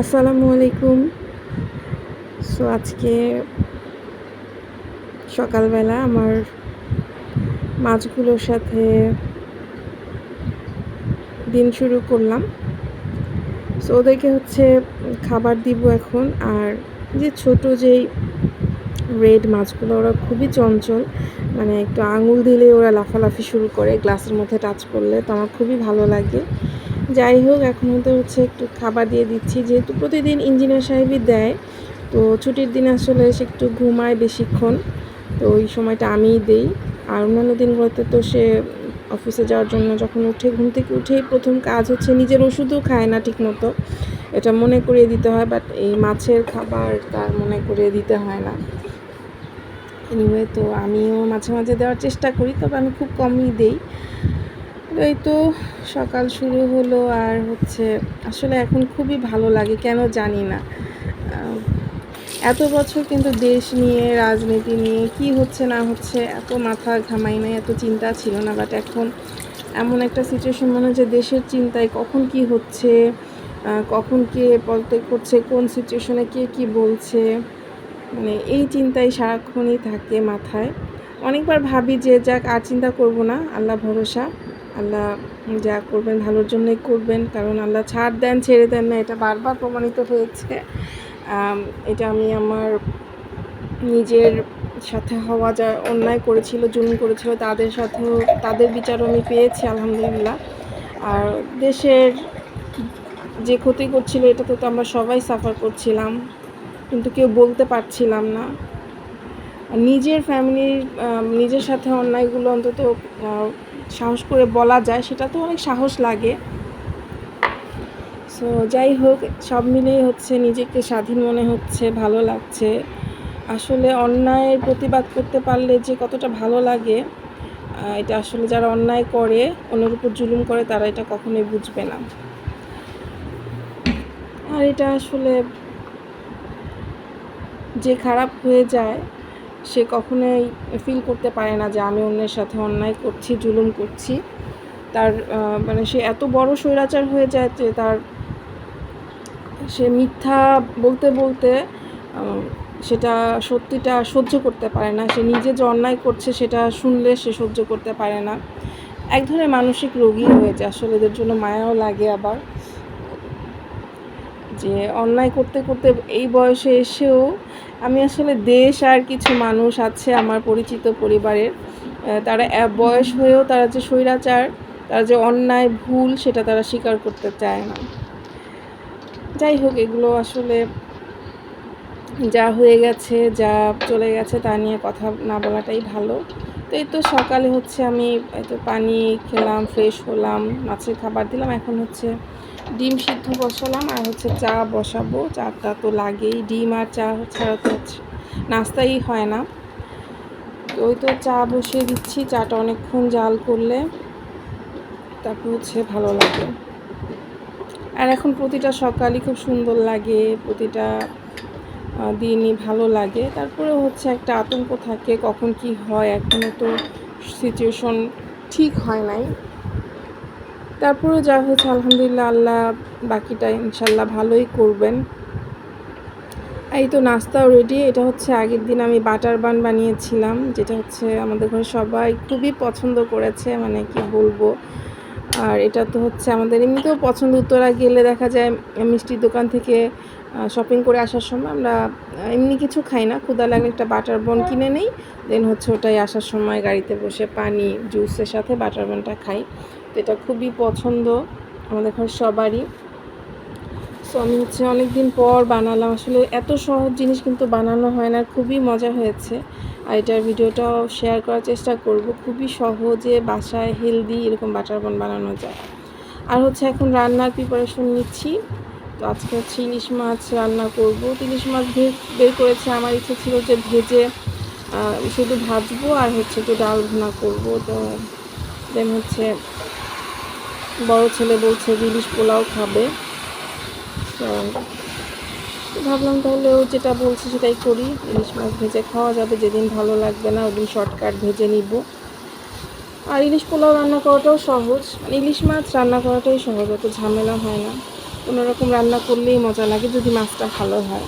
আসসালামু আলাইকুম। সো আজকে সকালবেলা আমার মাছগুলোর সাথে দিন শুরু করলাম। সো ওদেরকে হচ্ছে খাবার দিব এখন। আর যে ছোট যেই রেড মাছগুলো, ওরা খুবই চঞ্চল। মানে একটু আঙুল দিলে ওরা লাফালাফি শুরু করে গ্লাসের মধ্যে টাচ করলে। তো আমার খুবই ভালো লাগে। যাই হোক, এখন তো হচ্ছে একটু খাবার দিয়ে দিচ্ছি। যেহেতু প্রতিদিন ইঞ্জিনিয়ার সাহেবই দেয়, তো ছুটির দিন আসলে সে একটু ঘুমায় বেশিক্ষণ, তো ওই সময়টা আমিই দেই। আর অন্যান্য দিনগুলোতে তো সে অফিসে যাওয়ার জন্য যখন উঠে, ঘুম থেকে উঠেই প্রথম কাজ হচ্ছে নিজের ওষুধও খায় না ঠিক মতো এটা মনে করিয়ে দিতে হয় বাট এই মাছের খাবার তার মনে করিয়ে দিতে হয় না। এনিওয়ে তো আমিও মাঝে মাঝে দেওয়ার চেষ্টা করি, তবে আমি খুব কমই দেই। এই তো সকাল শুরু হলো আর হচ্ছে আসলে এখন খুবই ভালো লাগে, কেন জানি না। এত বছর কিন্তু দেশ নিয়ে, রাজনীতি নিয়ে কি হচ্ছে না হচ্ছে এত মাথা ঘামাই নাই, এত চিন্তা ছিল না বাট এখন এমন একটা সিচুয়েশন মনে যে দেশের চিন্তায় কখন কি হচ্ছে কখন কে পদত্যাগ করছে, কোন সিচুয়েশনে কে কি বলছে মানে এই চিন্তাই সারাক্ষণই থাকে মাথায়। অনেকবার ভাবি যে যাক আর চিন্তা করব না, আল্লাহ ভরসা। আল্লাহ যা করবেন ভালোর জন্যই করবেন, কারণ আল্লাহ ছাড় দেন, ছেড়ে দেন না, এটা বারবার প্রমাণিত হয়েছে। এটা আমি আমার নিজের সাথে হওয়া যা অন্যায় করেছিল, জুলুম করেছিল, তাদের সাথেও, তাদের বিচারও আমি পেয়েছি, আলহামদুলিল্লাহ। আর দেশের যে ক্ষতি করছিল, এটাতে তো আমরা সবাই সাফার করছিলাম, কিন্তু কেউ বলতে পারছিলাম না। নিজের ফ্যামিলির নিজের সাথে অন্যায়গুলো অন্তত সাহস করে বলা যায় সেটা তো অনেক সাহস লাগে। সো যাই হোক, সব মিলিয়ে হচ্ছে নিজেকে স্বাধীন মনে হচ্ছে, ভালো লাগছে। আসলে অন্যায়ের প্রতিবাদ করতে পারলে যে কতটা ভালো লাগে এটা আসলে যারা অন্যায় করে, অন্যের উপর জুলুম করে, তারা এটা কখনোই বুঝবে না। আর এটা আসলে যে খারাপ হয়ে যায় সে কখনোই ফিল করতে পারে না যে আমি অন্যের সাথে অন্যায় করছি, জুলুম করছি। তার মানে সে এত বড় স্বৈরাচার হয়ে যায় যে তার, সে মিথ্যা বলতে বলতে সেটা সত্যিটা সহ্য করতে পারে না। সে নিজে যে অন্যায় করছে সেটা শুনলে সে সহ্য করতে পারে না। এক ধরনের মানসিক রোগী হয়ে যায় আসলে, এদের জন্য মায়াও লাগে আবার। যে অন্যায় করতে করতে এই বয়সে এসেও আমি আসলে দেশ আর কিছু মানুষ আছে আমার পরিচিত পরিবারের। তারা বয়স হয়েও তারা যে স্বৈরাচার, তারা যে অন্যায়, ভুল, সেটা তারা স্বীকার করতে চায় না। যাই হোক, এগুলো আসলে যা হয়ে গেছে, যা চলে গেছে তা নিয়ে কথা না বলাটাই ভালো। তো এই তো সকালে হচ্ছে আমি তো পানি খেলাম ফ্রেশ হলাম, মাছের খাবার দিলাম। এখন হচ্ছে ডিম সিদ্ধ বসালাম আর হচ্ছে চা বসাবো। চাটা তো লাগেই। ডিম আর চা ছাড়া তো নাস্তাই হয় না। তো ওই তো চা বসিয়ে দিচ্ছি। চাটা অনেকক্ষণ জাল করলে তারপর হচ্ছে ভালো লাগে। আর এখন প্রতিটা সকালই খুব সুন্দর লাগে, প্রতিটা দিনই ভালো লাগে। তারপরে হচ্ছে একটা আতঙ্ক থাকে, কখন কি হয়? এখনও তো সিচুয়েশন ঠিক হয় নাই। তারপরেও যা হয়েছে, আলহামদুলিল্লাহ আল্লাহ বাকিটা ইনশাল্লাহ ভালোই করবেন। এই তো নাস্তাও রেডি এটা হচ্ছে আগের দিন আমি বাটার বান বানিয়েছিলাম, যেটা হচ্ছে আমাদের ঘরে সবাই খুবই পছন্দ করেছে মানে কি বলব। আর এটা তো হচ্ছে আমাদের এমনিতেও পছন্দ, উত্তরা গেলে দেখা যায় মিষ্টির দোকান থেকে শপিং করে আসার সময় আমরা এমনি কিছু খাই না। ক্ষুদা লাগলে একটা বাটার বন কিনে নেই। দেন হচ্ছে ওটাই আসার সময় গাড়িতে বসে পানি জুসের সাথে বাটার বনটা খাই। তো এটা খুবই পছন্দ আমাদের ঘর সবারই। সো আমি হচ্ছে অনেক দিন পর বানালাম। আসলে এত সহজ জিনিস কিন্তু বানানো হয় না। খুবই মজা হয়েছে। আর এটার ভিডিওটাও শেয়ার করার চেষ্টা করব। খুবই সহজে বাসায় হেলদি এরকম বাটার বন বানানো যায়। আর হচ্ছে এখন রান্নার প্রিপারেশন নিচ্ছি। তো আজকে হচ্ছে ইলিশ মাছ রান্না করব। ইলিশ মাছ বের করেছে আমার ইচ্ছে ছিল যে ভেজে শুধু ভাজবো আর হচ্ছে একটু ডাল ভুনা করব। তো দেন হচ্ছে বড় ছেলে বলছে ইলিশ পোলাও খাবে। তো ভাবলাম তাহলে ও যেটা বলছে সেটাই করি। ইলিশ মাছ ভেজে খাওয়া যাবে, যেদিন ভালো লাগবে না ওদিন শর্টকাট ভেজে নিব। আর ইলিশ পোলাও রান্না করাটাও সহজ। ইলিশ মাছ রান্না করাটাই সহজ, অত ঝামেলা হয় না। রকম রান্না করলেই মজা লাগে যদি মাছটা ভালো হয়।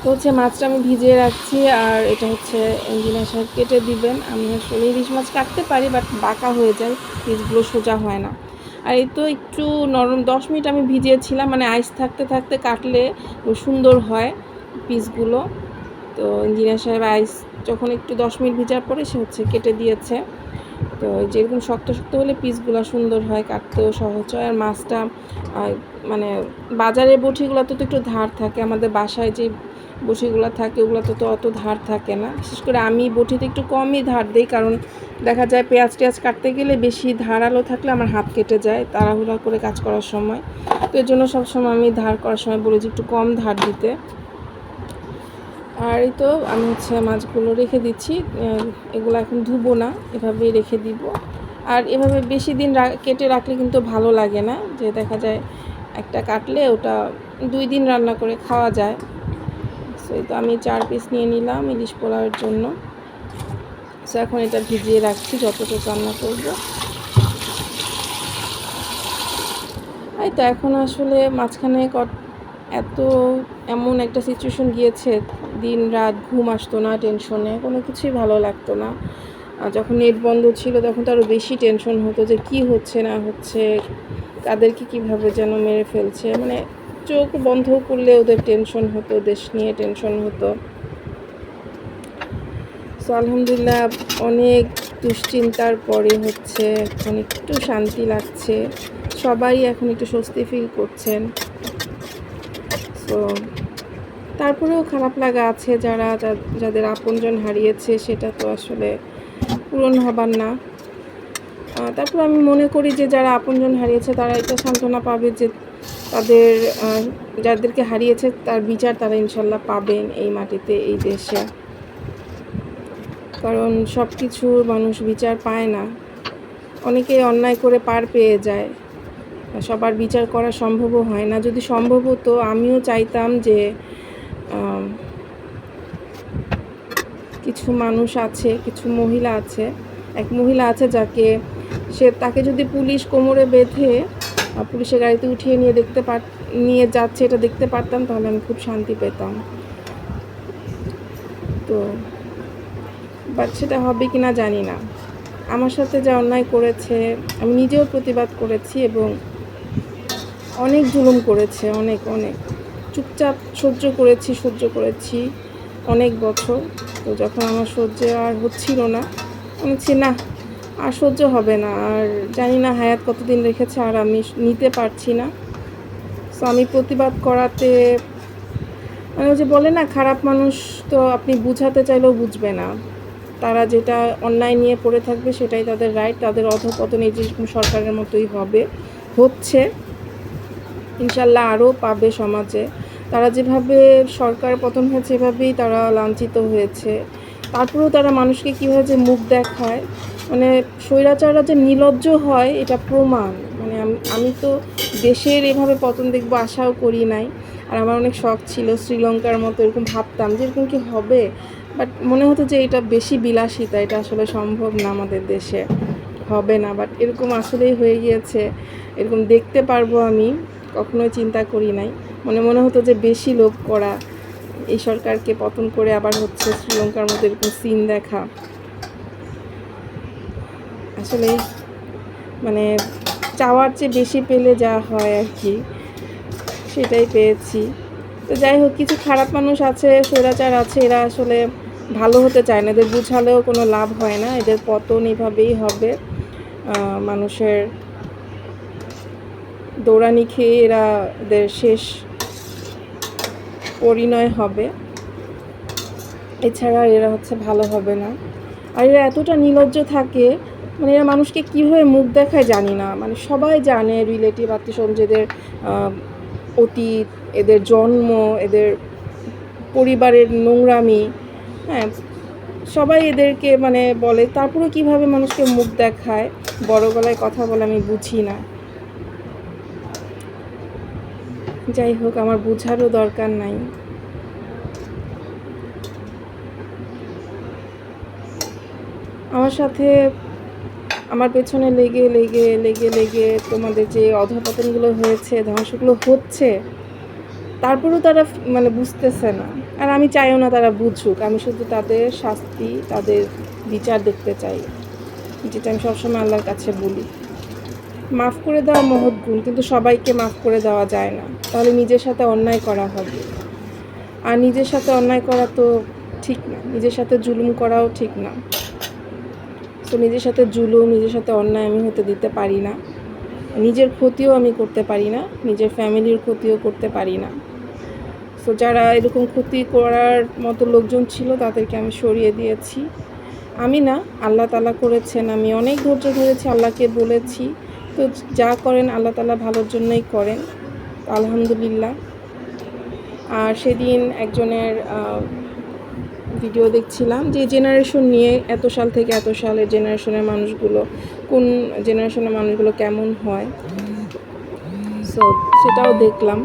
তো হচ্ছে মাছটা আমি ভিজিয়ে রাখছি আর এটা হচ্ছে ইঞ্জিনিয়ার সাহেব কেটে দিবেন। আমি আসলে ইলিশ মাছ কাটতে পারি বাট বাঁকা হয়ে যায় পিসগুলো সোজা হয় না। আর এই তো একটু নরম, দশ মিনিট আমি ভিজিয়েছিলাম মানে আইস থাকতে থাকতে কাটলে সুন্দর হয় পিসগুলো। তো ইঞ্জিনিয়ার সাহেব আইস যখন একটু দশ মিনিট ভিজার পরে সে হচ্ছে কেটে দিয়েছে। তো যেরকম শক্ত শক্ত হলে পিসগুলো সুন্দর হয়, কাটতেও সহজ হয়। আর মাছটা মানে বাজারের বটিগুলোতে তো একটু ধার থাকে, আমাদের বাসায় যে বটিগুলো থাকে ওগুলোতে তো অত ধার থাকে না। বিশেষ করে আমি বটিতে একটু কমই ধার দিই, কারণ দেখা যায় পেঁয়াজ টেয়াজ কাটতে গেলে বেশি ধারালো থাকলে আমার হাত কেটে যায় তাড়াহুড়া করে কাজ করার সময়। তো এর জন্য সবসময় আমি ধার করার সময় বলি যে একটু কম ধার দিতে। আর এই তো আমি হচ্ছে মাছগুলো রেখে দিচ্ছি এগুলো এখন ধুবো না, এভাবেই রেখে দিব। আর এভাবে বেশি দিন কেটে রাখলে কিন্তু ভালো লাগে না, যে দেখা যায় একটা কাটলে ওটা দুই দিন রান্না করে খাওয়া যায়। সো তো আমি চার পিস নিয়ে নিলাম ইলিশ পোলাওয়ের জন্য। সো এখন এটা ভিজিয়ে রাখছি, যতটুকু রান্না করব। এই তো এখন আসলে মাঝখানে এত এমন একটা সিচুয়েশন গিয়েছে, দিন রাত ঘুম আসতো না টেনশনে কোনো কিছুই ভালো লাগতো না। যখন নেট বন্ধ ছিল, তখন তো আরও বেশি টেনশন হতো যে কি হচ্ছে, না হচ্ছে, তাদেরকে কীভাবে যেন মেরে ফেলছে। মানে চোখ বন্ধ করলে ওদের টেনশন হতো, দেশ নিয়ে টেনশন হতো। সো আলহামদুলিল্লাহ, অনেক দুশ্চিন্তার পরে হচ্ছে এখন একটু শান্তি লাগছে। সবাই এখন একটু স্বস্তি ফিল করছেন। তো তারপরেও খারাপ লাগা আছে যারা যাদের আপনজন হারিয়েছে, সেটা তো আসলে পূরণ হবার না। তারপর আমি মনে করি যে যারা আপনজন হারিয়েছে, তারা এটা সান্ত্বনা পাবে যে তাদের যাদেরকে হারিয়েছে, তার বিচার তারা ইনশাল্লাহ পাবেন এই মাটিতে, এই দেশে। কারণ সব কিছুর মানুষ বিচার পায় না। অনেকে অন্যায় করে পার পেয়ে যায়। সবার বিচার করা সম্ভবও হয় না। যদি সম্ভব হতো, আমিও চাইতাম যে কিছু মানুষ আছে, কিছু মহিলা আছে। এক মহিলা আছে যাকে সে, তাকে যদি পুলিশ কোমরে বেঁধে পুলিশের গাড়িতে উঠিয়ে নিয়ে দেখতে পার, নিয়ে যাচ্ছে, এটা দেখতে পারতাম, তাহলে আমি খুব শান্তি পেতাম। তো বাট সেটা হবে কি না জানি না। আমার সাথে যা অন্যায় করেছে, আমি নিজেও প্রতিবাদ করেছি এবং অনেক জুলুম করেছে, অনেক অনেক। চুপচাপ সহ্য করেছি সহ্য করেছি অনেক বছর। তো যখন আমার সহ্য আর হচ্ছিল না, আমি না, আর সহ্য হবে না। আর জানি না হায়াত কতদিন রেখেছে, আর আমি নিতে পারছি না। তো আমি প্রতিবাদ করাতে মানে যে বলে না, খারাপ মানুষ তো আপনি বুঝাতে চাইলেও বুঝবে না। তারা যেটা অন্যায় নিয়ে পড়ে থাকবে, সেটাই তাদের রাইট তাদের অধপতন এই যেরকম সরকারের মতোই হবে, হচ্ছে। ইনশাল্লাহ আরও পাবে সমাজে। তারা যেভাবে সরকার পতন হয়েছে, এভাবেই তারা লাঞ্ছিত হয়েছে। তারপরেও তারা মানুষকে কীভাবে যে মুখ দেখায় মানে স্বৈরাচাররা যে নির্লজ্জ হয়, এটা প্রমাণ। মানে আমি তো দেশের এভাবে পতন দেখব আশাও করি নাই। আর আমার অনেক শখ ছিল শ্রীলঙ্কার মতো এরকম ভাবতাম যে এরকম কি হবে। বাট মনে হতো যে এটা বেশি বিলাসিতা, এটা আসলে সম্ভব না আমাদের দেশে। হবে না, বাট এরকম আসলেই হয়ে গিয়েছে। এরকম দেখতে পারব আমি। কখনোই চিন্তা করি নাই। মনে মনে হতো যে বেশি লোভ করা, এই সরকারকে পতন করে আবার হচ্ছে শ্রীলঙ্কার মতো এরকম সিন দেখা। আসলে মানে চাওয়ার চেয়ে বেশি পেলে যা হয় আর কি, সেটাই পেয়েছি। তো যাই হোক, কিছু খারাপ মানুষ আছে, স্বৈরাচার আছে, এরা আসলে ভালো হতে চায় না। এদের বুঝালেও কোনো লাভ হয় না। এদের পতন এভাবেই হবে। মানুষের দৌড়ানি খেয়ে এরা এদের শেষ পরিণয় হবে। এছাড়া এরা হচ্ছে ভালো হবে না। আর এরা এতটা নির্লজ্জ থাকে মানে এরা মানুষকে কীভাবে মুখ দেখায় জানি না। মানে সবাই জানে রিলেটিভ আত্মীয় স্বজনদের অতীত, এদের জন্ম, এদের পরিবারের নোংরামি হ্যাঁ সবাই এদেরকে মানে বলে তারপরে কীভাবে মানুষকে মুখ দেখায়? বড় গলায় কথা বলে আমি বুঝি না। যাই হোক, আমার বুঝারও দরকার নাই। আমার সাথে আমার পেছনে লেগে লেগে লেগে লেগে তোমাদের যে অধপতনগুলো হয়েছে, ধ্বংসগুলো হচ্ছে, তারপরেও তারা মানে বুঝতেছে না। আর আমি চাইও না তারা বুঝুক। আমি শুধু তাদের শাস্তি, তাদের বিচার দেখতে চাই। যেটা আমি সবসময় আল্লাহর কাছে বলি। মাফ করে দেওয়া মহৎ গুণ, কিন্তু সবাইকে মাফ করে দেওয়া যায় না। তাহলে নিজের সাথে অন্যায় করা হবে। আর নিজের সাথে অন্যায় করা তো ঠিক না। নিজের সাথে জুলুম করাও ঠিক না। তো নিজের সাথে জুলুম, নিজের সাথে অন্যায় আমি হতে দিতে পারি না। নিজের ক্ষতিও আমি করতে পারি না। নিজের ফ্যামিলির ক্ষতিও করতে পারি না। সো যারা এরকম ক্ষতি করার মতো লোকজন ছিল, তাদেরকে আমি সরিয়ে দিয়েছি। আমি না, আল্লাহ তালা করেছেন। আমি অনেক ধৈর্য ধরেছি, আল্লাহকে বলেছি। তো যা করেন আল্লাহ তালা ভালোর জন্যই করেন, আলহামদুলিল্লাহ। আর সেদিন একজনের ভিডিও দেখছিলাম যে জেনারেশন নিয়ে এত সাল থেকে এত সালের জেনারেশনের মানুষগুলো কোন জেনারেশনের মানুষগুলো কেমন হয়। সো সেটাও দেখলাম।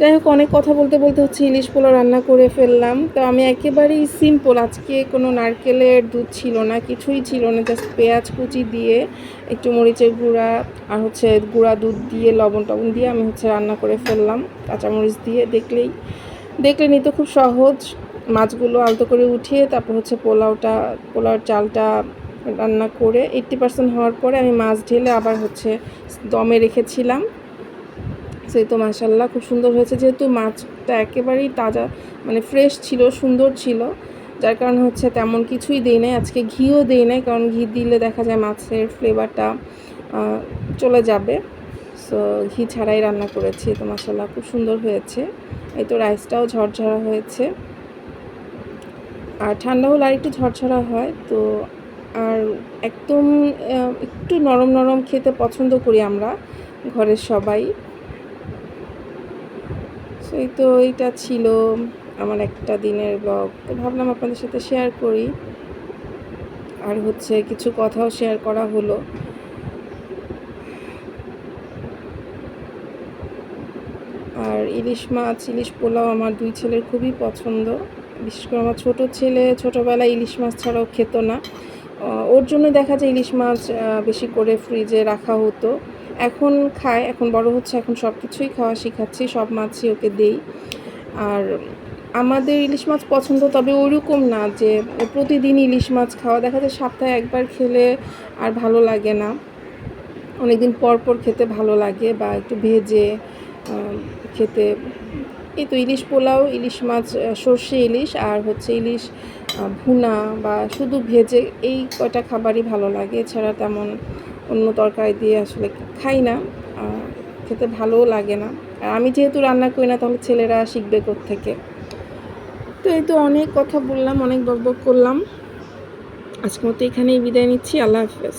যাই হোক, অনেক কথা বলতে বলতে হচ্ছে ইলিশ পোলাও রান্না করে ফেললাম। তো আমি একেবারেই সিম্পল আজকে কোনো নারকেলের দুধ ছিল না, কিছুই ছিল না জাস্ট পেঁয়াজ কুচি দিয়ে একটু মরিচের গুঁড়া আর হচ্ছে গুঁড়া দুধ দিয়ে, লবণ টবণ দিয়ে আমি হচ্ছে রান্না করে ফেললাম, কাঁচামরিচ দিয়ে। দেখলেই, দেখলে নিতে খুব সহজ। মাছগুলো আলতো করে উঠিয়ে তারপর হচ্ছে পোলাওটা, পোলাওর চালটা রান্না করে এইট্টি পার্সেন্ট হওয়ার পরে আমি মাছ ঢেলে আবার হচ্ছে দমে রেখেছিলাম। সেই তো মাসাল্লাহ খুব সুন্দর হয়েছে। যেহেতু মাছটা একেবারেই তাজা মানে ফ্রেশ ছিল, সুন্দর ছিল, যার কারণে হচ্ছে তেমন কিছুই দিই নাই। আজকে ঘিও দিই নাই, কারণ ঘি দিলে দেখা যায় মাছের ফ্লেভারটা চলে যাবে। সো ঘি ছাড়াই রান্না করেছি, তো মাসাল্লাহ খুব সুন্দর হয়েছে। এই তো রাইসটাও ঝরঝরা হয়েছে। আর ঠান্ডা হলে আর একটু ঝরঝরা হয়, তো আর একদম একটু নরম নরম খেতে পছন্দ করি আমরা, ঘরের সবাই। সেই তো এইটা ছিল আমার একটা দিনের ব্লগ তো ভাবলাম আপনাদের সাথে শেয়ার করি। আর হচ্ছে কিছু কথাও শেয়ার করা হলো। আর ইলিশ মাছ, ইলিশ পোলাও আমার দুই ছেলের খুবই পছন্দ। বিশেষ করে আমার ছোটো ছেলে ছোটোবেলায় ইলিশ মাছ ছাড়াও খেত না। ওর জন্য দেখা যায় ইলিশ মাছ বেশি করে ফ্রিজে রাখা হতো। এখন খায়, এখন বড় হচ্ছে, এখন সব কিছুই খাওয়া শিখাচ্ছি, সব মাছই ওকে দেই। আর আমাদের ইলিশ মাছ পছন্দ, তবে ওরকম না যে প্রতিদিন ইলিশ মাছ খাওয়া। দেখা যায় সপ্তাহে একবার খেলে আর ভালো লাগে না। অনেকদিন পর পর খেতে ভালো লাগে বা একটু ভেজে খেতে। এই তো ইলিশ পোলাও, ইলিশ মাছ সর্ষে ইলিশ আর হচ্ছে ইলিশ ভুনা বা শুধু ভেজে এই কয়টা খাবারই ভালো লাগে। এছাড়া তেমন অন্য তরকারি দিয়ে আসলে খাই না খেতে ভালোও লাগে না। আর আমি যেহেতু রান্না করি না, তাহলে ছেলেরা শিখবে থেকে তো এই তো অনেক কথা বললাম, অনেক বকবক করলাম। আজকের মতো এখানেই বিদায় নিচ্ছি, আল্লাহ হাফেজ।